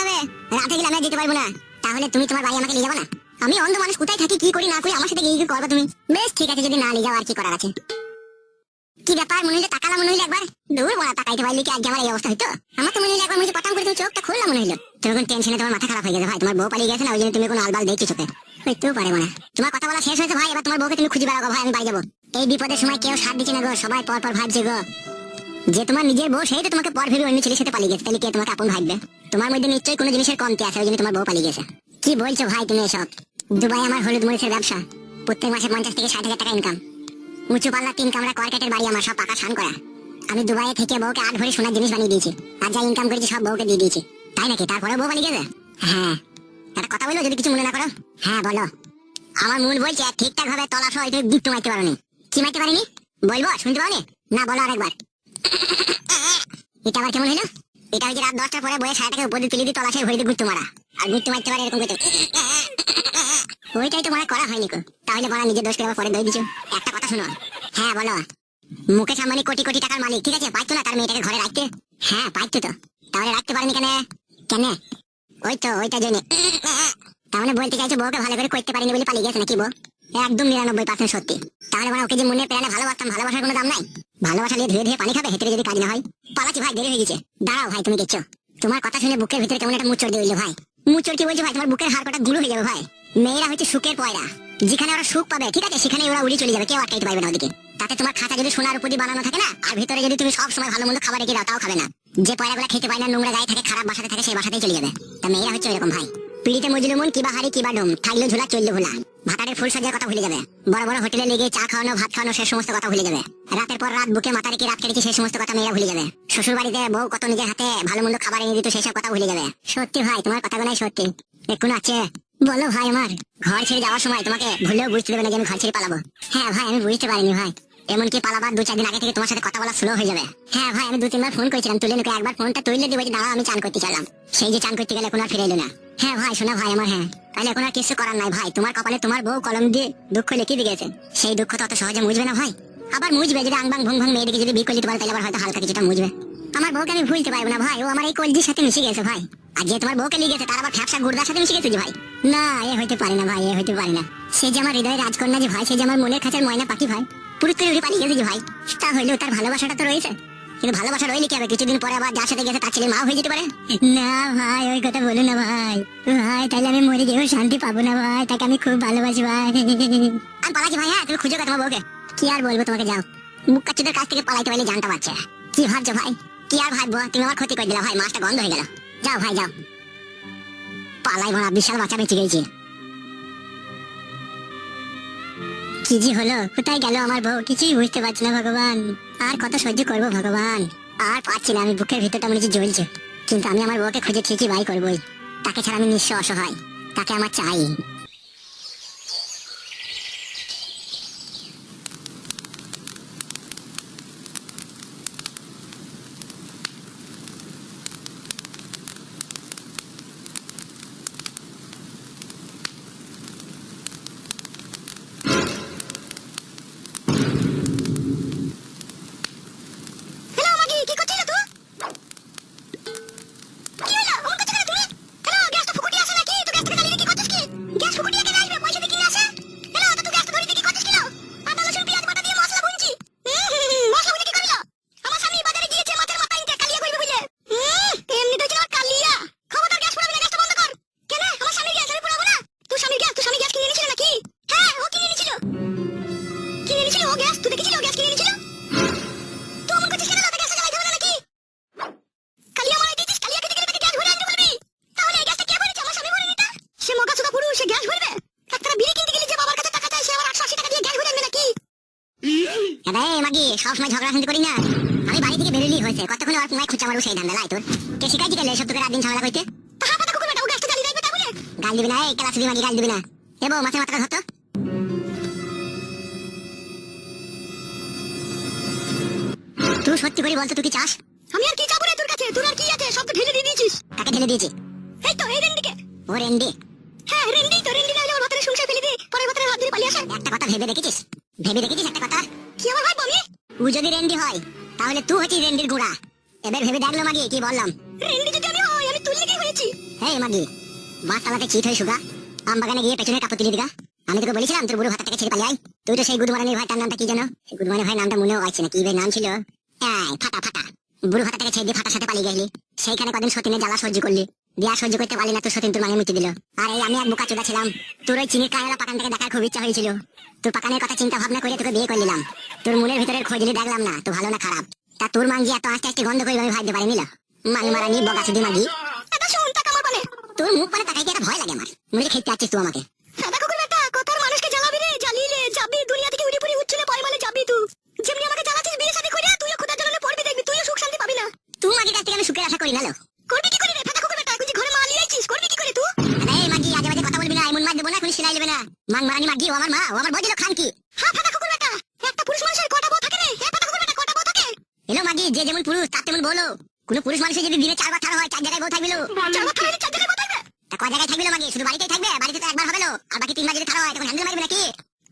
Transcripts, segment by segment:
হবে রাতে গেলে আমি আর যেতে পারব না। তাহলে তুমি তোমার ভাই আমাকে নিয়ে যাব না? আমি অন্ধ মানুষ, কোথায় থাকি, কি করি, না করি, আমার সাথে কি করবে তুমি? বেশ, ঠিক আছে, যদি না নিয়ে যাও আর কি করার আছে। কি ব্যাপার, মনে হইল তাকালা মনে হইল একবার? দূর বড়া তাকাইতে পারলি কি আজকে আমার এই অবস্থা হইতো? আমার তো মনে হইল একবার মনে হচ্ছে করে তুমি চোখটা খুললাম মনে হইল। তুমি টেনশনে তোমার মাথা খারাপ হয়ে গেছে ভাই, তোমার বউ পালিয়ে গেছে না, ওই জন্য তুমি কোনো আলবাল দেখছ চোখে। হইতেও পারে মানে তোমার কথা বলা শেষ হয়েছে ভাই, এবার তোমার বউকে তুমি খুঁজে বেড়াবো ভাই, আমি বাড়ি যাব। এই বিপদের সময় কেউ সাথ দিচ্ছে না গো, সবাই পর পর ভাবছে গো। যে তোমার নিজের বউ, সেই তো তোমাকে পর ভেবে অন্য ছেলের সাথে পালিয়ে গেছে। তাহলে কে তোমাকে আপন ভাববে? তোমার মধ্যে নিশ্চয়ই কোনো জিনিসের কমতি আছে, ওই জন্য তোমার বউ পালিয়ে গেছে। কি বলছো ভাই তুমি এসব? দুবাই আমার হলুদ মরিচের ব্যবসা। প্রত্যেক মাসে পঞ্চাশ থেকে ষাট হাজার টাকা ইনকাম উঁচু পাল্লা তিন কামরা কর্কেটের বাড়ি আমার, সব পাকা ছান করা। আমি দুবাইয়ে থেকে বউকে আট ভরি সোনার জিনিস বানিয়ে দিয়েছি। আর যা ইনকাম করেছি সব বউকে দিয়ে দিয়েছি। তাই নাকি? তারপরে বউ পালিয়ে গেছে? হ্যাঁ। একটা কথা বলব যদি কিছু মনে না করো। হ্যাঁ বলো। আমার মন বলছে, ঠিকঠাক ভাবে তলা সহ তুমি গিফট মারতে পারোনি। কি মারতে পারিনি? বলব? শুনতে পাওনি? না, বলো আরেকবার। এটা আবার কেমন হলো? এটা হচ্ছে রাত দশটার পরে বইয়ের সাড়ে উপর তুলে দিয়ে তলাশে ভরে দিয়ে ঘুরতে মারা। আর ঘুরতে মারতে পারে এরকম করতে। ওইটাই তো মনে করা হয়নি তাহলে বলা, নিজের দোষ করে পরে দই দিছো? একটা কথা শোনো। হ্যাঁ বলো। মুকেশ আম্বানি কোটি কোটি টাকার মালিক, ঠিক আছে? পাইতো না তার মেয়েটাকে ঘরে রাখতে। হ্যাঁ পাইতো তো। তাহলে রাখতে পারেনি কেন? কেন? ওই তো ওইটা জন্য। তার মানে বলতে চাইছো বউকে ভালো করে করতে পারিনি বলে পালিয়ে গেছে নাকি বউ? একদম নিরানব্বই পার্সেন্ট সত্যি। তাহলে মানে ওকে যে মনে প্রাণে ভালোবাসতাম, ভালোবাসার কোনো দাম নাই? ভালোবাসা নিয়ে ধুয়ে ধুয়ে পানি খাবে, হেঁটে যদি কাজ না হয়? পালাচ্ছি ভাই, দেরি হয়ে গেছে। দাঁড়াও ভাই, তুমি দেখছ। তোমার কথা শুনে বুকের ভিতরে কেমন একটা মুচড় দিয়ে ভাই। মুচড় কি বলছো ভাই? তোমার বুকের হাড় কটা গুঁড়ো হয়ে যাবে ভাই। মেয়েরা হচ্ছে সুখের পয়রা। যেখানে ওরা সুখ পাবে, ঠিক আছে সেখানে ওরা উড়ে চলে যাবে, কেউ আটকাইতে পারবে না ওদিকে। তাতে তোমার খাতা যদি সোনার উপর বানানো থাকে না, আর ভিতরে যদি তুমি সব সময় ভালো মন্দ খাবার রেখে দাও, তাও খাবে না। যে পয়রাগুলো খেতে পায় না, নোংরা গায়ে থাকে, খারাপ বাসাতে থাকে, সেই বাসাতেই চলে যাবে। তা মেয়েরা হচ্ছে এরকম ভাই। পিড়িতে মজুরি মন কিবা হারি কিবা ডোম থাকল ঝুলা, চলল ভোলা। ভাতারের ফুল সাজার কথা ভুলে যাবে। বড় বড় হোটেলে লেগে চা খাওয়ানো, ভাত খাওয়ানো, সে সমস্ত কথা ভুলে যাবে। রাতের পর রাত বুকে মাথা রেখে রাত কেটেছে সেই সমস্ত কথা মেয়েরা ভুলে যাবে। শ্বশুর বাড়িতে বউ কত নিজের হাতে ভালো মন্দ খাবার এনে দিত সেই সব কথা ভুলে যাবে। সত্যি ভাই, তোমার কথাগুলাই সত্যি। এখন আছে। বলো ভাই আমার, ঘর ছেড়ে যাওয়ার সময় তোমাকে ভুলেও বুঝতে দেবে না যে আমি ঘর ছেড়ে পালাবো। হ্যাঁ ভাই, আমি বুঝতে পারিনি ভাই। এমনকি পালাবার দু চার দিন আগে থেকে তোমার সাথে কথা বলা স্লো হয়ে যাবে। হ্যাঁ ভাই, আমি দু তিনবার ফোন করেছিলাম, তুলে নিকে একবার ফোনটা তুলে দিবে যে দাঁড়া আমি চান করতে চাইলাম। সেই যে চান করতে গেলে এখন আর ফিরে এলো না। হ্যাঁ ভাই, শোনা ভাই আমার হ্যাঁ। তাহলে এখন আর কিছু করার নাই ভাই। তোমার কপালে তোমার বউ কলম দিয়ে দুঃখ লিখে দিয়ে গেছে সেই দুঃখ তো অত সহজে মুজবে না ভাই। আবার মুজবে যদি আংবাং ভং ভং মেয়েদিকে যদি বিয়ে করে দিতে পারে, তাহলে আবার হয়তো হালকা কিছুটা মুজবে আমার বউকে আমি ভুলতে পারব না ভাই। ও আমার এই কলজির সাথে মিশে গেছে ভাই। আর যে তোমার বউকে গেছে, তার আবার ফ্যাপসা গুর্দার সাথে মিশে গেছে যে ভাই। না, এ হইতে পারে না ভাই, এ হইতে পারে না। সে যে আমার হৃদয়ের রাজকন্যা যে ভাই, সে যে আমার মনের খাঁচার ময়না পাখি ভাই। পুরো তুই উড়ে পালিয়ে গেছে যে ভাই। তা হইলেও তার ভালোবাসাটা তো রয়েছে। কিন্তু ভালোবাসা রইলে কি হবে? কিছুদিন পরে আবার যার সাথে গেছে তার ছেলে মা হয়ে যেতে পারে? না ভাই, ওই কথা বলো না ভাই। ভাই, তাহলে আমি মরে গিয়েও শান্তি পাবো না ভাই। তাকে আমি খুব ভালোবাসি ভাই। আমি পালাচ্ছি ভাই হ্যাঁ? তুমি খুঁজো তোমার বউকে। কি আর বলব তোমাকে যাও। মুখ কাচ্চুদের কাছ থেকে পালাইতে পারলে জানতে পারছে। কি ভাবছ ভাই? কি আর ভাববো? তুমি আমার ক্ষতি করে দিলা ভাই, মাছটা বন্ধ হয়ে গেল। যাও ভাই, যাও। পালাই ভরা বিশাল বাচ্চা বেঁচে গেছি। কি যে হলো? কোথায় গেল আমার বউ? কিছুই বুঝতে পারছি না, ভগবান। আর কত সহ্য করব, ভগবান? আর পাচ্ছি না, আমি বুকের ভিতরটা মনে হচ্ছে জ্বলছে। কিন্তু আমি আমার বউকে খুঁজে ঠিকই বাই করবোই। তাকে ছাড়া আমি নিঃস্ব অসহায়। তাকে আমার চাই। সবসময় ঝগড়া শান্তি করি না। আমি বাড়ি থেকে বেরোলেই হয়েছে। কতক্ষণ আর তোমায় খুঁজা মারবো সেই ধান্দা লাই তোর কে শিখাইছি গেলে সব তোকে রাত দিন ঝগড়া করতে? তাহা কথা কুকুর বেটা ও গ্যাসটা জ্বালিয়ে দেবে তা বলে গাল দিবি না এই ক্লাস মাগি গাল দিবি না। এবো মাথায় মাথাটা ধরতো? তুই সত্যি করে বলতো তুই কি চাস? আমি আর কি চাবো রে তোর কাছে? তোর আর কি আছে? সব তো ঢেলে দিয়ে দিয়েছিস। কাকে ঢেলে দিয়েছি? এই তো এই রেন্ডিকে। ও রেন্ডি হ্যাঁ রেন্ডি তো রেন্ডি না হলে ওর ভাতের সংসার ফেলে দিয়ে পরের ভাতের হাত দিয়ে পালিয়ে আসে। একটা কথা ভেবে দেখেছিস? ভেবে দেখেছিস একটা কথা? কি আমার ও যদি রেন্ডি হয় তাহলে তুই হচ্ছিস রেন্ডির গুড়া। এবার ভেবে দেখল মাগি কি বললাম? রেন্ডি যদি আমি হই আমি তুই লেগে হয়েছি? এই মাগি বাস তালাতে চিট হয়ে সুগা আম বাগানে গিয়ে পেছনে কাপড় তুলে দিগা। আমি তোকে বলেছিলাম তোর বুড়ো হাতটাকে ছেড়ে আয়। তুই তো সেই গুদমারানির ভাই তার নামটা কি জানো সেই গুদমারানির ভাই নামটা মনেও আছে না কি ভাই নাম ছিল? ফাটা ফাটা। বুড়ো হাতটাকে ছেড়ে দিয়ে ফাটার সাথে পালিয়ে গেলি। সেইখানে কদিন সতীনের জ্বালা সহ্য করলি। দিয়া সহ্য করতে পারলি না তোর সতীন তোর মানে মিটে দিল। আর এই আমি এক বোকা চোদা ছিলাম। তোর ওই চিনির কায়লা পাকানটাকে দেখার খুব ইচ্ছা হয়েছিল। তোর পাকানের কথা চিন্তা ভাবনা করে তোকে বিয়ে করলাম। তোর মনের ভিতরের খোঁজ নিয়ে দেখলাম না তো ভালো না খারাপ। তা তোর মাঙ্গি এত আস্তে আস্তে গন্ধ করে আমি ভাবতে পারি নিল মাং মারা নিয়ে বগা শুধু মাগি। তোর মুখ পানে তাকাইতে একটা ভয় লাগে আমার। মনে খেতে আছিস তুই আমাকে। সাদা কুকুর বেটা কথার মানুষকে জ্বালাবি রে জ্বালিলে যাবি দুনিয়া থেকে উড়ে পড়ে উচ্ছলে বলে যাবি তুই। যেমনি আমাকে জ্বালাচ্ছিস বিয়ে শাদী করে তুইও খোদা জ্বালালে পড়বি দেখবি তুইও সুখ শান্তি পাবি না। তুই মাগি কাছ থেকে আমি সুখের আশা করি না লো? মাং মারানি মাগি আমার মা ও আমার বদিল খান কি হ্যাঁ ফাটা কুকুর বেটা একটা পুরুষ মানুষের কটা বউ থাকে রে হ্যাঁ ফাটা কুকুর বেটা কটা বউ থাকে? এলো মাগি যে যেমন পুরুষ তার তেমন বলো কোন পুরুষ মানুষের যদি দিনে চারবার ছাড়া হয় চার জায়গায় বউ থাকবিলো চারবার ছাড়া চার জায়গায় বউ থাকবে? তা কয় জায়গায় থাকবিলো মাগি? শুধু বাড়িতেই থাকবে? বাড়িতে তো একবার হবে না আর বাকি তিনবার যদি ছাড়া হয় তখন হ্যান্ডেল মারবে নাকি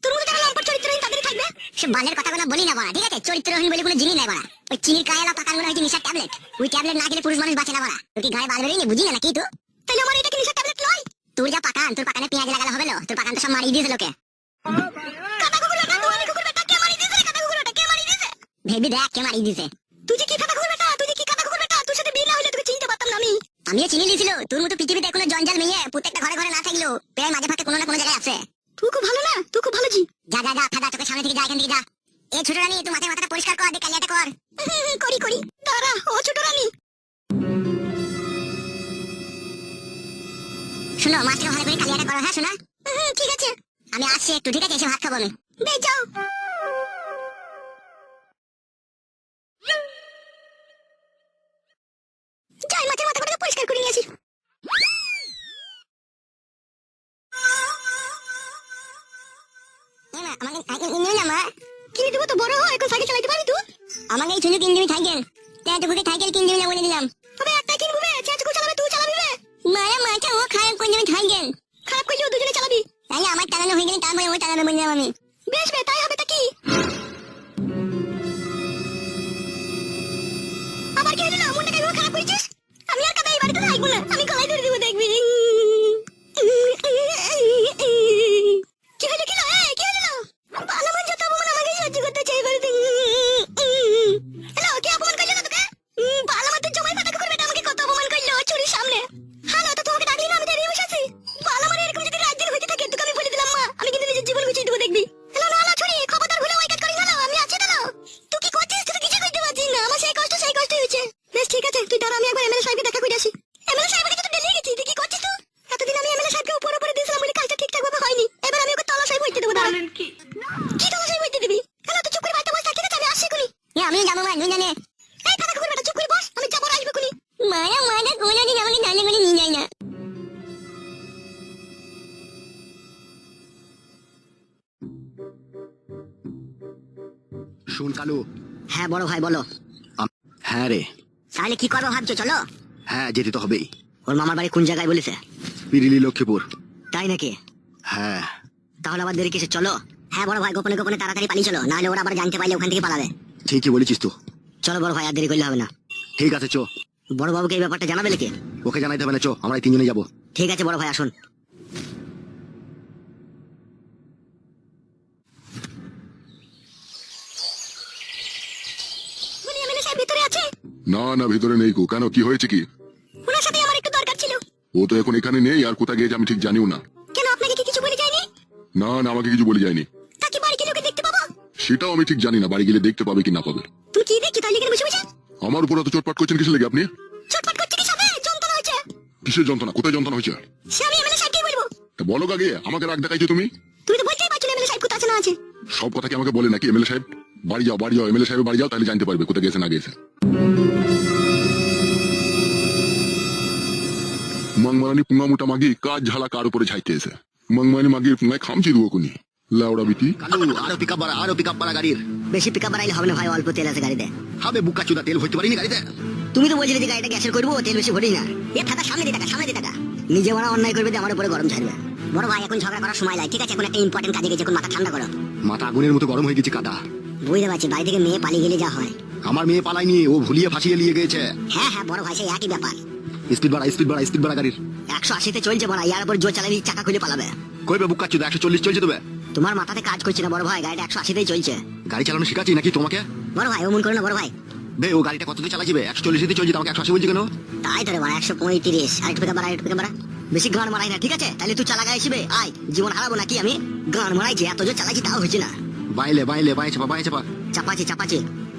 তোর মধ্যে যারা লম্পট চরিত্রহীন তাদেরই থাকবে? সে বালের কথাগুলো বলি না বলা ঠিক আছে? চরিত্রহীন বলে কোনো জিনিস নাই বলা। ওই চিনির কায়লা পাকানগুলো হচ্ছে নিশার ট্যাবলেট। ওই ট্যাবলেট না খেলে পুরুষ মানুষ বাঁচে না বলা। তোর কি গায়ে বাল বেরোয়নি বুঝি না নাকি তো? তাহলে আমার এটা কি নিশার ট্যাবলেট নয় তোর যা পাকান তোর পাকানে পেঁয়াজ লাগালে হবে না। তোর পাকান তো সব মারিয়ে দিয়েছে লোকে। ভেবি দেখ কে মারিয়ে দিয়েছে। তুই যে কি কুকুর বেটা তুই যে কি কাটা কুকুর বেটা তোর সাথে বিয়ে না হলে তোকে চিনতে পারতাম না আমি। আমিও চিনি লিছিল তোর মতো পৃথিবীতে কোনো জঞ্জাল মেয়ে প্রত্যেকটা ঘরে ঘরে না থাকলেও প্রায় মাঝে ফাঁকে কোনো না কোনো জায়গায় আছে। তুই খুব ভালো না? তুই খুব ভালো জি। যা যা যা তোকে সামনে থেকে যা এখান থেকে যা। এ ছোট রানী তুই মাথায় মাথাটা পরিষ্কার কর দে কালিয়াটা কর। করি করি। দাঁড়া ও ছোট রানী। শোনো মাছটা ভালো করে কালিয়াটা করো হ্যাঁ শোনা ঠিক আছে। আমি আসছি একটু, ঠিক আছে? এসে, ভাত খাব আমি। বেশ সহ্য করতে চাই বাড়িতে হ্যালো কি শুন কালু। হ্যাঁ বড় ভাই বলো। হ্যাঁ রে। তাহলে কি করব ভাবছ চলো? হ্যাঁ যেতে তো হবেই। ওর মামার বাড়ি কোন জায়গায় বলেছে? পিরিলি লক্ষ্মীপুর। তাই নাকি? হ্যাঁ। তাহলে আবার দেরি কিসে চলো। হ্যাঁ বড় ভাই গোপনে গোপনে তাড়াতাড়ি পালিয়ে চলো। নাহলে ওরা আবার জানতে পারলে ওখান থেকে পালাবে। ঠিকই বলেছিস তো। চলো বড় ভাই আর দেরি করলে হবে না। ঠিক আছে চো। বড় বাবুকে এই ব্যাপারটা জানাবে নাকি? ওকে জানাইতে হবে না চো। আমরা তিনজনে যাব। ঠিক আছে বড় ভাই আসুন ভিতরে আছে না না ভিতরে নেই কো। কেন কি হয়েছে কি? ওনার সাথে আমার একটু দরকার ছিল। ও তো এখন এখানে নেই আর কোথায় গিয়েছে আমি ঠিক জানিও না। কেন আপনাকে কি কিছু বলে যায়নি? না না আমাকে কিছু বলে যায়নি। তাকে বাড়ি গেলে ওকে দেখতে পাবো? সেটাও আমি ঠিক জানি না বাড়ি গেলে দেখতে পাবে কি না পাবে। তুমি কি দেখছ? তাহলে এখানে বসে বসে? আমার উপর এত চটপাট করছেন কিসে লেগে আপনি? করছে কি সবে? যন্ত্রণা হয়েছে কিসের যন্ত্রণা? কোথায় যন্ত্রণা হয়েছে? সে আমি এমএলএ সাহেবকেই বলব। তা বলো আগে আমাকে রাগ দেখাইছো তুমি? তুমি তো বলতেই পারছ এমএলএ সাহেব কোথায় আছে না আছে। সব কথা কি আমাকে বলে নাকি এমএলএ সাহেব? বাড়ি যাও বাড়ি যাও এমএলএ সাহেব বাড়ি যাও তাহলে জানতে পারবে কোথায় গেছে না গেছে মংমারানি পুঙ্গা মোটা মাগি কাজ ঝালা কার উপরে ছাইতে এসে? মংমারানি মাগির পুঙ্গায় খামচি দেবো কোনি। লাউড়া বিটি। আরও পিক আপ বাড়া আরও পিক আপ বাড়া গাড়ির। বেশি পিক আপ বাড়াইলে হবে না ভাই অল্প তেল আছে গাড়িতে। হবে বুকা চুদা তেল ভরতে পারিনি গাড়িতে। তুমি তো বলছিলে যে গাড়িটা গ্যাসের করব তেল বেশি ভরি না। এ থাকা সামনে দিয়ে টাকা সামনে দিয়ে টাকা নিজে মারা অন্যায় করবে দিয়ে আমার উপরে গরম ছাড়বে। বড় ভাই এখন ঝগড়া করার সময় লাগে ঠিক আছে এখন একটা ইম্পর্টেন্ট কাজে গেছে এখন মাথা ঠান্ডা করো। মাথা আগুনের মতো গরম হয়ে গেছে কাদা। বুঝতে পারছি বাড়ি থেকে মেয়ে পালিয়ে গেলে যা হয়। আমার মেয়ে পালায়নি ও ভুলিয়ে ফাঁসিয়ে নিয়ে গেছে হ্যাঁ হ্যাঁ বড় ভাই সেই একই ব্যাপার। স্পিড বাড়া স্পিড বাড়া স্পিড বাড়া গাড়ির। একশো আশিতে চলছে বড়া ইয়ার উপর জোর চালাবি চাকা খুলে পালাবে। কইবে বুকা চুদা একশো চল্লিশ চলছে তবে। তোমার মাথাতে কাজ করছে না বড় ভাই গাড়িটা একশো আশিতেই চলছে। গাড়ি চালানো শিখাচ্ছি নাকি তোমাকে? বড় ভাই ও করো না বড় ভাই। বে ও গাড়িটা কততে চালাচ্ছি বে একশো চল্লিশে চলছে তোমাকে একশো আশি বলছি কেন? তাই তোরে বড়া একশো পঁয়ত্রিশ। আরেকটু পেকা বাড়া পেকা বাড়া। বেশি গান মারাই না ঠিক আছে? তাহলে তুই চালা আসবে আয় জীবন হারাবো নাকি আমি? গান মারাইছি এত জোর চালাচ্ছি তাও হয়েছে না। বাইলে বাইলে বাই চাপা বাই চাপা। চাপাচ্ছি চাপাচ্ছি।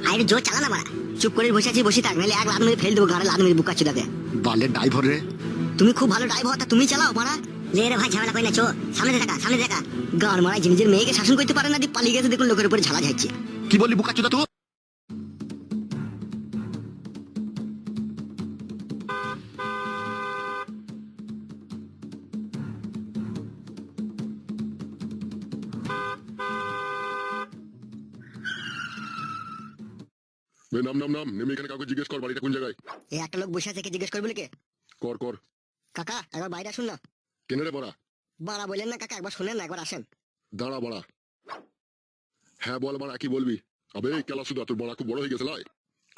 আরে জোর চালা না মারা চুপ করে বসে আছি বসে থাক নাহলে এক লাখ মেরে ফেল দেবো গাড়ি লাখ মেরে বুকা চুদাকে বালের ড্রাইভার রে। তুমি খুব ভালো ড্রাইভার তা তুমি চালাও মারা। লে রে ভাই ঝামেলা কই না চো। সামনে দেখা সামনে দেখা। গাড় মারা নিজের মেয়েকে শাসন করতে পারে না দি পালিয়ে গেছে দেখুন লোকের উপরে ঝালা যাচ্ছে কি বলি বুকা চুদা তুই? নাম নাম নাম। নেমে এখানে কাউকে জিজ্ঞেস কর বাড়িটা কোন জায়গায়। এই একটা লোক বসে আছে কে জিজ্ঞেস করবে কে কর কর। কাকা একবার বাইরে আসুন না। কেনে রে বাড়া? বাড়া বললেন না কাকা একবার শোনেন না একবার আসেন। দাঁড়া বাড়া। হ্যাঁ বল বাড়া কি বলবি? আবে কেলা সুদা তোর বড়া খুব বড় হয়ে গেছে লাই।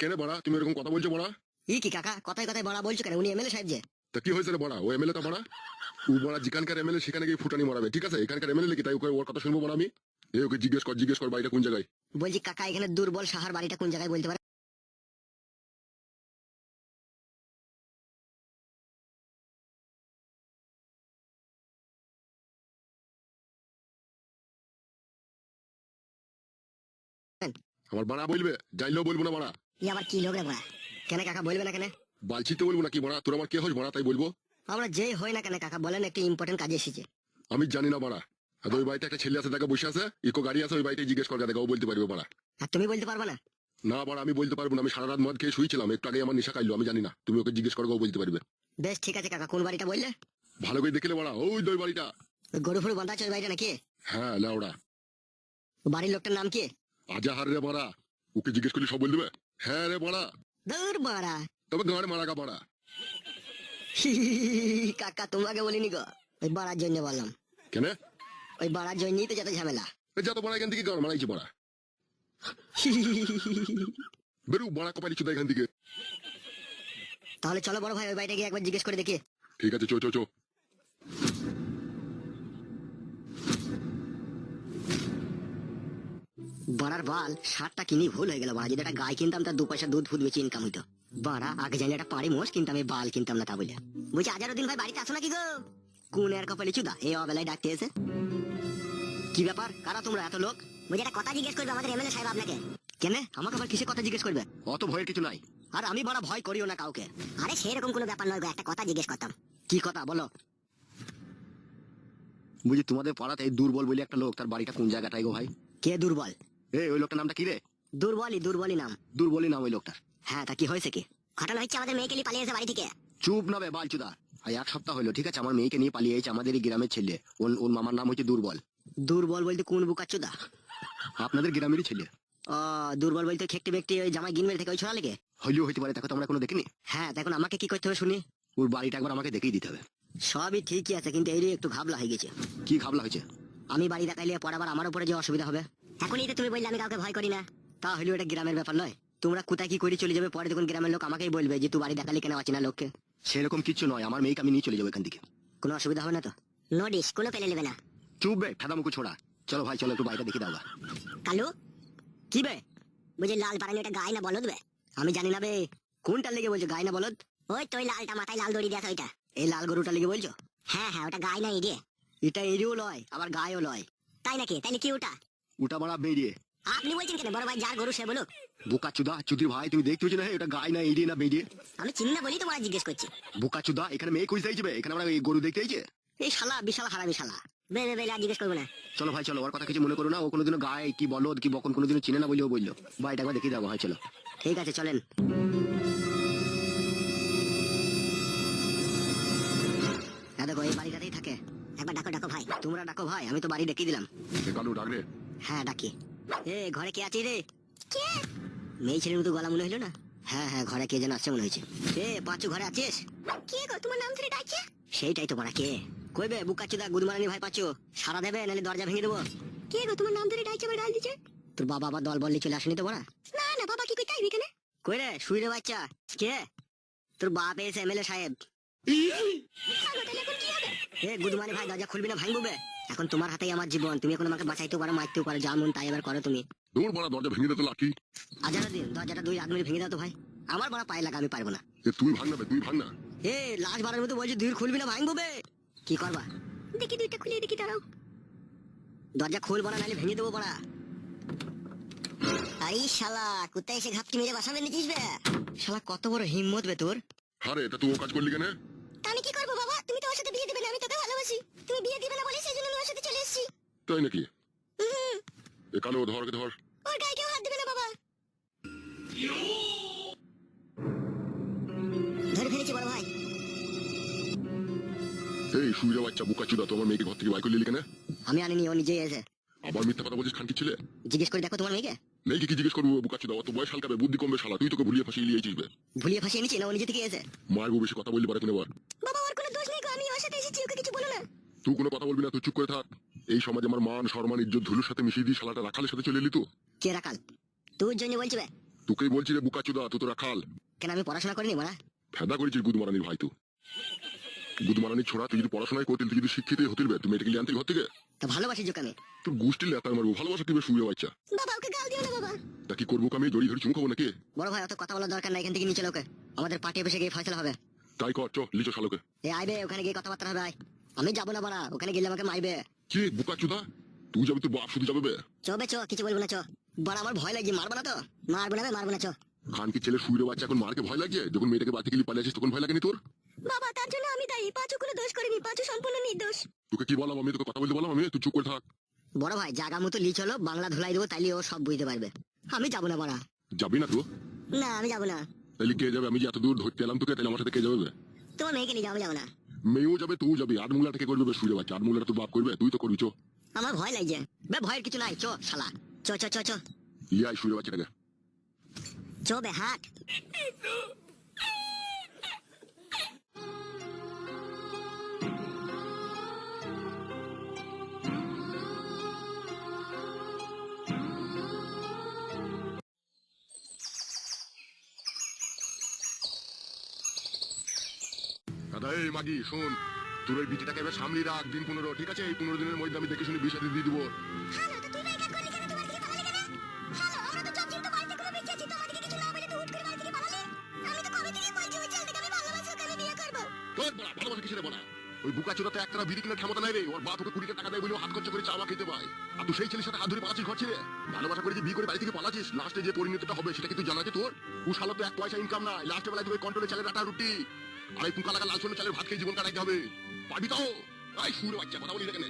কেনে বাড়া তুমি এরকম কথা বলছো বাড়া? ই কি কাকা কথায় কথায় বাড়া বলছো কেন? উনি এমএলএ সাহেব যে। তা কি হয়েছে রে বড়া? ও এমএলএ তা বড়া? ও বড়া যেখানকার এমএলএ সেখানে গিয়ে ফুটানি মারাবে ঠিক আছে? এখানকার এমএলএ কি তাই ওকে ওর কথা শুনব বড়া আমি? এ ওকে জিজ্ঞেস কর জিজ্ঞেস কর বাড়িটা কোন জায়গায়। বলছি কাকা এখানে দুর্বল সাহার বাড়িটা কোন জায়গায় বলতে পারে? আমার বাড়া বলবে যাইলেও বলব না বাড়া। ই আবার কি লোক রে বাড়া? কেন কাকা বলবে না কেন? বালছি তো বলব নাকি বাড়া? তোর আমার কে হোস বাড়া তাই বলব? আমরা যেই হই না কেন কাকা বলেন একটি ইম্পর্টেন্ট কাজে এসেছে। আমি জানি না বাড়া। আর ওই বাড়িতে একটা ছেলে আছে তাকে বসে আছে ইকো গাড়ি আছে ওই বাড়িতে জিজ্ঞেস ও বলতে পারবে বাড়া। আর তুমি বলতে পারবে না? না বাড়া আমি বলতে পারব না আমি সারা রাত মদ খেয়ে শুয়েছিলাম একটু আগে আমার নেশা খাইলো আমি জানি না। তুমি ওকে জিজ্ঞেস করো ও বলতে পারবে। বেশ ঠিক আছে কাকা কোন বাড়িটা বললে? ভালো করে দেখলে বাড়া ওই দই বাড়িটা। গরু ফরু বান্ধা আছে ওই বাড়িটা নাকি? হ্যাঁ লাউড়া। ও বাড়ির লোকটার নাম কি? আজাহার রে বাড়া ওকে জিজ্ঞেস করলে সব বল দেবে? হ্যাঁ রে বাড়া দূর বাড়া তবে গাঁড়ে মারা গা বাড়া কাকা তোমাকে বলিনি গো। ওই বাড়ার জন্য বললাম। কেন? ওই বাড়ার জন্যই তো যত ঝামেলা। যত বাড়া এখান থেকে গাঁড় মারাইছে বাড়া বেরু বাড়া কপালি চুদা এখান থেকে। তাহলে চলো বড় ভাই ওই বাড়িটা গিয়ে একবার জিজ্ঞেস করে দেখি। ঠিক আছে চো চো চো। বাড়ার বাল সারটা কিনি ভুল হয়ে গেল বাড়া। যদি একটা গাই কিনতাম তার দু পয়সা দুধ ফুদ বেশি ইনকাম হইতো বাড়া আগে জানলে একটা পাড়ি মোষ কিনতাম এই বাল কিনতাম না তা বলে বলছি আজার দিন ভাই বাড়িতে আসো নাকি গো? কোন এর কপালে চুদা এই অবেলায় ডাকতে এসে। কি ব্যাপার? কারা তোমরা এত লোক? বলছি একটা কথা জিজ্ঞেস করবে আমাদের এমএলএ সাহেব আপনাকে? কেন? আমাকে আবার কিসে কথা জিজ্ঞেস করবে? অত ভয়ের কিছু নাই। আর আমি বড় ভয় করিও না কাউকে। আরে সেরকম কোনো ব্যাপার নয় গো একটা কথা জিজ্ঞেস করতাম। কি কথা বলো। বুঝি তোমাদের পাড়াতে এই দুর্বল বলে একটা লোক তার বাড়িটা কোন জায়গাটাই গো ভাই? কে দুর্বল? এ ওই লোকটার নামটা কি রে? দুর্বলই দুর্বলই নাম। দুর্বলই নাম ওই লোকটার। হ্যাঁ তা কি হয়েছে কি? ঘটনা হচ্ছে আমাদের মেয়েকে নিয়ে পালিয়ে এসে বাড়ি থেকে। চুপ না বে বালচুদা। আর এক সপ্তাহ হলো ঠিক আছে? আমার মেয়েকে নিয়ে পালিয়ে এসেছে আমাদের এই গ্রামের ছেলে। ওর ওর মামার নাম হচ্ছে দুর্বল। দুর্বল বলতে কোন বুকাচ্চুদা আপনাদের গ্রামেরই ছেলে। ও দুর্বল বলতে খেকটি ব্যক্তি ওই জামাই গিনমেল থেকে ওই ছড়া লেগে? হইলেও হইতে পারে দেখো তো আমরা কোনো দেখিনি। হ্যাঁ দেখুন আমাকে কি করতে হবে শুনি? ওর বাড়িটা একবার আমাকে দেখিয়ে দিতে হবে। সবই ঠিকই আছে কিন্তু এই একটু ঘাবলা হয়ে গেছে। কি খাবলা হয়েছে? আমি বাড়ি দেখাইলে পর আবার আমার উপরে যে অসুবিধা হবে। এখনই তো তুমি বললে আমি কাউকে ভয় করি না। তা হলেও এটা গ্রামের ব্যাপার নয়। তোমরা কোথায় কি করে চলে যাবে পরে দেখুন গ্রামের লোক আমাকেই বলবে যে তুই বাড়ি দেখালি কেন অচেনা লোককে? সেরকম কিছু নয় আমার মেয়েকে আমি নিয়ে চলে যাব এখান থেকে। কোনো অসুবিধা হবে না তো? নোটিস কোনো পেলে নেবে না। চুপ বে ঠাদা মুখো ছোড়া। চলো ভাই চলো একটু বাড়িটা দেখি দাও। কালু? কি বে? বুঝি লাল পারানি এটা গায়ে না বলদ বে? আমি জানি না বে কোনটা লেগে বলছো গায়ে না বলদ? ওই তোই লালটা মাথায় লাল দড়ি দেখ ওইটা। এই লাল গরুটা লেগে বলছো? হ্যাঁ হ্যাঁ ওটা গায়ে না ইডিয়ে এটা এরিও লয় আবার গায়েও লয়। তাই নাকি? তাইলে কি ওটা? ওটা মারা বেরিয়ে। আপনি বলছেন কেন? বড় ভাই যার গরু সে বলুক। বোকা চুদা চুদির ভাই তুমি দেখতে হচ্ছে না? হে, ওটা গায়ে না এড়িয়ে না বেরিয়ে। আমি চিনি না বলি তোমার জিজ্ঞেস করছি। বোকা চুদা এখানে মেয়ে খুঁজতে যাবে এখানে আমরা এই গরু দেখতে আইছে? এই শালা বিশাল হারামি শালা। বে বে বে আর জিজ্ঞেস করব না। চলো ভাই চলো ওর কথা কিছু মনে করো না। ও কোনোদিনও গায়ে কি বলো কি বকন কোনোদিনও চিনে না বললেও বলল। বাড়িটা একবার দেখিয়ে দাও ভাই চলো। ঠিক আছে চলেন। হ্যাঁ দেখো এই বাড়িটাতেই থাকে। একবার ডাকো ডাকো ভাই। তোমরা ডাকো ভাই আমি তো বাড়ি ডেকে দিলাম। কালু ডাক রে হ্যাঁ ডাকি। এ ঘরে কে আছে রে? কে? মেয়ে ছেলের মতো গলা মনে হইল না? হ্যাঁ হ্যাঁ ঘরে কে যেন আসছে মনে হয়েছে। এ পাঁচু ঘরে আছিস? কে গো তোমার নাম ধরে ডাকছে? সেইটাই তো বড়া কে? কইবে বুকাচুদা গুদমারানি ভাই পাচ্ছো? সারা দেবে নাহলে দরজা ভেঙে দেবো। কে গো তোমার নাম ধরে ডাকছে আবার ডাল দিছে তোর বাবা আবার দল বললি চলে আসেনি তো বড়া না না বাবা কি কই চাইবি কেন কই রে শুই রে বাচ্চা। কে? তোর বাপ এসে এমএলএ সাহেব। এ গুদমানি ভাই দরজা খুলবি না ভাঙবো বে। এখন তোমার হাতেই আমার জীবন। তুমি এখন আমাকে বাঁচাইতেও পারো মারতেও পারো যা মন তাই এবার করো তুমি। দৌড় বড়া দরজা ভেঙে দিতে লাকি আজারা দিন দরজাটা দুই মিলে ভেঙে দাও তো ভাই। আমার বড় পায়ে লাগা আমি পারব না। এ তুই ভাঙ না বে, তুই ভাঙ না। এ লাশ বারের মতো বলছি দুই খুলবি না ভাঙবো বে। কি করবা? দেখি দুইটা খুলে দেখি দাঁড়াও। দরজা খুল বড়া নাহলে ভেঙে দেবো বড়া। আই শালা কোথায় এসে ঘাপটি মেরে বাসা বেঁধেছিস বে? শালা কত বড় হিম্মত বে তোর। আরে এটা তুই ও কাজ করলি কেন? তা আমি কি করব বাবা তুমি তো ওর সাথে বিয়ে দিবে না আমি তোকে ভালোবাসি তুমি বিয়ে দিবে না বলে সেই জন্য আমি ওর সাথে চলে এসেছি। তাই নাকি? এ কালো ধর ওকে ধর। ওর গায়ে কেউ হাত দিবে না বাবা। ধরে ফেলেছি বড় ভাই। এই সুইরা বাচ্চা বুকা চুদা তোমার মেয়েকে ঘর থেকে বাই করে নিলি কেন? আমি আনিনি ও নিজেই এসে। আবার মিথ্যা কথা বলছিস খানকি ছেলে? জিজ্ঞেস করে দেখো তোমার মেয়েকে? মেয়েকে কি জিজ্ঞেস করব বুকা চুদা? অত বয়স হালকাবে বুদ্ধি কমবে শালা তুই তোকে ভুলিয়ে ফাঁসিয়ে লিয়েছিস বে। ভুলিয়ে ফাঁসিয়ে নিচ্ছি না ও নিজে থেকে এসে? মায়ের বউ বেশি কথা বললি পারে কিনে বার বাবা ওর কোনো দোষ নেই গো আমি ওর সাথে এসেছি ওকে কিছু বলো না তুই কোনো কথা বলবি না তুই চুপ করে থাক। এই সমাজে আমার মান সম্মান ইজ্জত ধুলুর সাথে মিশিয়ে দিয়ে শালাটা রাখালের সাথে চলে এলি তো? কে রাখাল? তোর জন্য বলছি বে। তোকেই বলছি রে বুকা চুদা তুই তো রাখাল। কেন আমি পড়াশোনা করিনি মারা? ফেদা করেছিস গুদমারানির ভাই তুই গুদমারানির ছোড়া তুই যদি পড়াশোনায় করতিল তুই যদি শিক্ষিত হতিল বে তুমি মেয়েটাকে লিয়ে আনতি ঘর থেকে? তা ভালোবাসি যোগ আমি। তোর গোষ্ঠীর লেতার মারবো ভালোবাসা কিবে শুয়ে বাচ্চা? বাবা ওকে গাল দিও না বাবা। তা কি করব আমি জড়ি ধরে চুমু খাব নাকি? বড় ভাই অত কথা বলার দরকার নাই এখান থেকে নিচে লোকে আমাদের পার্টি অফিসে গিয়ে ফয়সলা হবে। তাই কর চ লিচো শালোকে। এ আইবে ওখানে গিয়ে কথাবার্তা হবে আয়। আমি যাব না বাড়া ওখানে গেলে আমাকে মারবে। কি বুকা চুদা? তুই যাবি তোর বাপ শুধু যাবে বে। চ বে চ কিছু বলব না চ। বড় আমার ভয় লাগে মারবো না তো? মারবে না বে, মারবো না চ। খান কি ছেলে শুয়ে বাচ্চা এখন মারকে ভয় লাগে যখন মেয়েটাকে বাড়ি থেকে পালিয়ে আসিস তখন ভয় লাগেনি তোর? বাবা তার জন্য আমি দায়ী পাঁচু কোনো দোষ করিনি পাঁচু সম্পূর্ণ নির্দোষ। তোকে কি বললাম আমি তোকে কথা বলতে বললাম আমি? তুই চুপ করে থাক। বড় ভাই জায়গা মতো লি চলো বাংলা ধুলাই দেবো তাইলে ও সব বুঝতে পারবে। আমি যাব না বাড়া। যাবি না তো? না আমি যাব না। তাহলে কে যাবে? আমি যে এত দূর ধরতে এলাম তোকে তাহলে আমার সাথে কে যাবে তোমার মেয়েকে নিয়ে যাব যাব না। মেয়েও যাবে তুই যাবে। থেকে করবে বেশ শুয়ে আছে। আট মুলাটা তোর বাপ করবে তুই তো করবি চো। আমার ভয় লাগে বে ভয়ের কিছু নাই চো শালা। চো চো চো চো। ইয়াই শুয়ে বাচ্চাটাকে চো বে হাট। এই মাগি শোন। তোর ওই বিটিটাকে এবার সামলি রাখ দিন পনেরো ঠিক আছে? এই পনেরো দিনের মধ্যে আমি দেখে শুনে সাথে দিয়ে দিবো। ভালোবাসি কিসের বড়া ওই বুকা চোরা একটা বিড়ি কিনার ক্ষমতা নাই রে। ওর বাপ ওকে কুড়ি টাকা দেয় বলে হাত খরচা করে চাওয়া খেতে পায়। আর তুই সেই ছেলের সাথে হাত ধরে পালাচ্ছিস ঘর ছেড়ে? ভালোবাসা করে যে বিয়ে করে বাড়ি থেকে পালাচ্ছিস লাস্টে যে পরিণতিটা হবে সেটা কি তুই জানা আছে তোর? ও শালা তো এক পয়সা ইনকাম নাই। লাস্টে বেলায় তোকে কন্ট্রোলে চালের আটা রুটি। আর পুকা লাগা লাল সোনা চালের ভাত খেয়ে জীবন কাটাইতে হবে। পাবি তো? আই সুরে বাচ্চা, কথা বলি না কেন?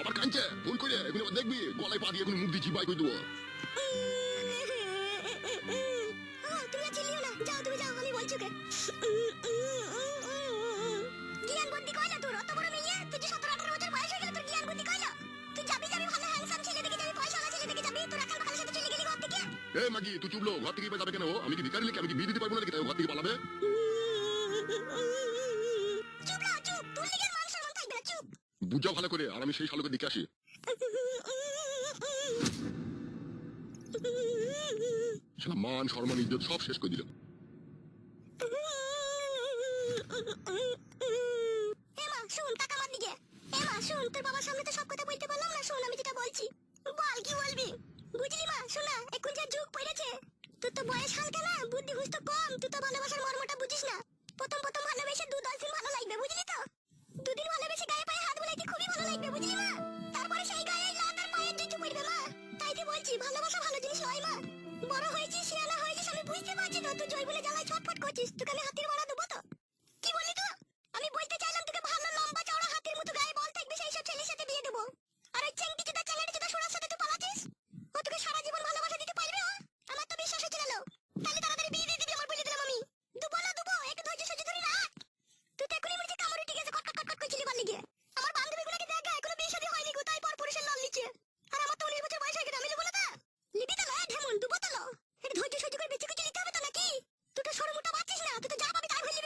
আবার কাঁদছে? ভুল করে? এখন আবার দেখবি? গলায় পা দিয়ে এখন মুখ দিয়ে চিবাই করে দেবো। তুই যাবি যাবি ভালো হ্যান্ডসাম ছেলে দেখে যাবি পয়সা ছেলে দেখে যাবি, তোর আকাল বাকালের সাথে চলে গেলি ঘর থেকে এ মাগি তুই চুপলো ঘর থেকে যাবে কেন? আমি কি ভিকারি নাকি? আমি কি বিয়ে দিতে পারব না নাকি? তাই ঘর থেকে পালাবে? বুঝাও ভালো করে আর আমি সেই শালোকে দেখে আসি। শালা মান সম্মান ইজ্জত সব শেষ করে দিল। এমা শুন টাকা মার দিকে। এমা শুন তোর বাবার সামনে তো সব কথা বলতে পারলাম না শুন আমি যেটা বলছি বল কি বলবি বুঝলি মা শোনা, এখন যে যুগ পড়েছে। তোর তো বয়স হালকা না, বুদ্ধি হুস তো কম। তুই তো ভালোবাসার মর্মটা বুঝিস না। প্রথম প্রথম ভালোবেসে দু দশ দিন ভালো লাগবে, বুঝলি তো? দুদিন ভালোবেসে গায়ে পায়ে হাত বুলাইতে খুবই ভালো লাগবে, বুঝলি মা? তারপরে সেই গায়ে লাত পায়ের জুতো পড়বে মা। তাই তো বলছি, ভালোবাসা ভালো জিনিস নয় মা। বড় হয়েছিস শিয়ানা হয়েছিস, আমি বুঝতে পারছি তো তুই জয় বলে জ্বালায় ছটফট করছিস, তোকে আমি হাতের বাড়া দেবো তো? কি বললি তো আমি বলতে চাইলাম তোকে ভালো লম্বা চওড়া হাতের মতো গায়ে বল থাকবে, সেই সব ছেলের সাথে বিয়ে দেবো। আর ওই চেংটি চোদা চ্যাংড়ি চোদা সোনার সাথে তুই পালাচ্ছিস ও তোকে সারা জীবন ভালোবাসা দিতে পারবে ও আমার তো বিশ্বাস হচ্ছে না লো। তাহলে তাড়াতাড়ি বিয়ে দিয়ে দিবি আমার বলে দিলাম আমি দুবো না দুবো একটু ধৈর্য সহ্য ধরে রাখ তুই তো এখনই মনে হচ্ছে কামড়ে ঠিক আছে কটকট কটকট করছিলি বললি গিয়ে আমার বান্ধবীগুলোকে দেখ এখনও বিয়ে শাদী হয়নি গো তাই পর পুরুষের লাল নিচ্ছে আর আমার তো উনিশ বছর বয়স হয়ে গেছে আমি লিবো না তা লিবি তো লয় ঢেমন দুবো তো লো একটু ধৈর্য সহ্য করে বেঁচে কুচে নিতে হবে তো নাকি তুই তো সরু মোটা পাচ্ছিস না তুই তো যা পাবি তাই হয়ে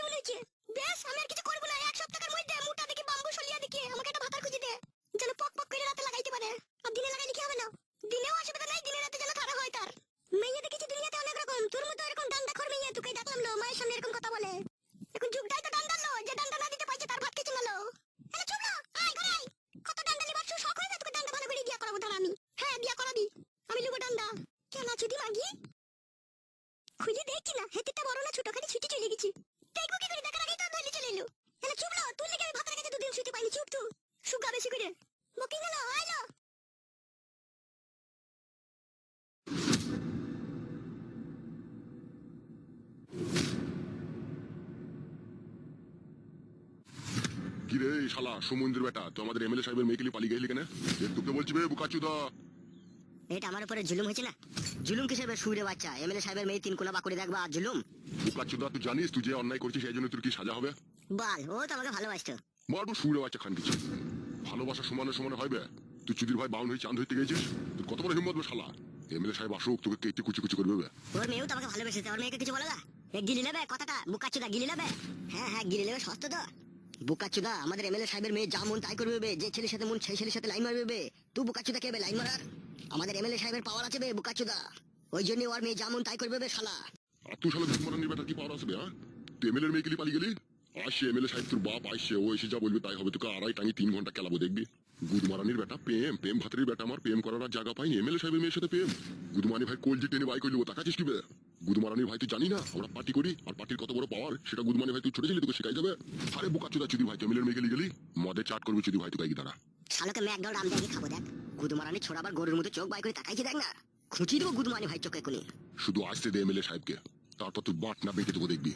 খুলে দেখছি না হেতেটা বড় না ছোটখানি ছুটি চলে গেছি। দেখব কি করে দেখার আগেই তো ধরে চলে এলো। তাহলে চুপ লো তুই লেগে আমি ভাতের কাছে দুদিন শুতে পাইনি চুপ তুই সুগা বেশি করে। বুকিং হলো আইলো কি রে শালা বেটা তো আমাদের এমএলএ সাহেবের মেয়েকে পালিয়ে গেলি কেন? তোকে বলছি বে বুকাচুদা এটা আমার উপরে জুলুম হয়েছে না? জুলুম কিসের বে সুরে বাচ্চা? এমএলএ সাহেবের মেয়ে তিন কোনা বাকুড়ে দেখবা আর জুলুম? বুকাচুদা তুই জানিস তুই যে অন্যায় করছিস সেই জন্য তোর কি সাজা হবে? বল ও তো আমাকে ভালোবাসতো। মারবো সুরে বাচ্চা খান কিছু। ভালোবাসা সমানে সমানে হয় তুই চুদির ভাই বাউন হয়ে চাঁদ হইতে গেছিস তোর কত বড় হিম্মত শালা? এমএলএ সাহেব আসুক তোকে কেটে কুচি কুচি করবে ওর মেয়েও তো আমাকে ভালোবেসেছে ওর মেয়েকে কিছু বলো না। এ গিলি নেবে কথাটা? বুকাচুদা গিলি নেবে? হ্যাঁ হ্যাঁ গিলি নেবে সস্তা তো। বুকাচুদা আমাদের এমএলএ সাহেবের মেয়ে যা মন তাই করবে যে ছেলের সাথে মন সেই ছেলের সাথে লাইন মারবে তুই বুকাচুদা কে বে লাইন মারার? আমাদের এমএলএ সাহেবের পাওয়ার আছে বে বুকাচুদা। ওই জন্য ওর মেয়ে যা মন তাই করবে বে শালা। আর তুই শালা দুশ্মনের বেটা কি পাওয়ার আসবে হ্যাঁ? তুই এমএলএ মেয়েকে নিয়ে পালিয়ে গেলি? আসছে এমএলএ সাহেব তোর বাপ আসছে ও এসে যা বলবে তাই হবে তোকে আড়াই টাঙি তিন ঘণ্টা খেলাবো দেখবি? গুদমারানির বেটা প্রেম প্রেম ভাতের বেটা আমার প্রেম করার আর জায়গা পাইনি এমএলএ সাহেবের মেয়ের সাথে প্রেম। গুদমানি ভাই কোল যে টেনে বাই করলি ও তাকাছিস কি গুদমারানির ভাই তুই জানি না আমরা পার্টি করি আর পার্টির কত বড় পাওয়ার সেটা গুদমানি ভাই তুই ছোট ছিলি তোকে শিখাই যাবে। আরে বোকা চুদা চুদি ভাই তুই এমএলএ মেয়েকে নিয়ে গেলি? মদে চাট করবি চুদি ভাই তুই গাই দাঁড়া। শালোকে ম্যাকডাউন দিয়ে খাব দেখ। গুদমারানি ছোড়াবার গরুর মতো চোখ বাই করে তাকাইছি দেখ না। খুঁচিয়ে দেবো গুদমানি ভাই চোখে কোনি শুধু আসতে দে এমএলএ সাহেবকে। তারপর তুই বাট না বেঁকে দেবো দেখবি।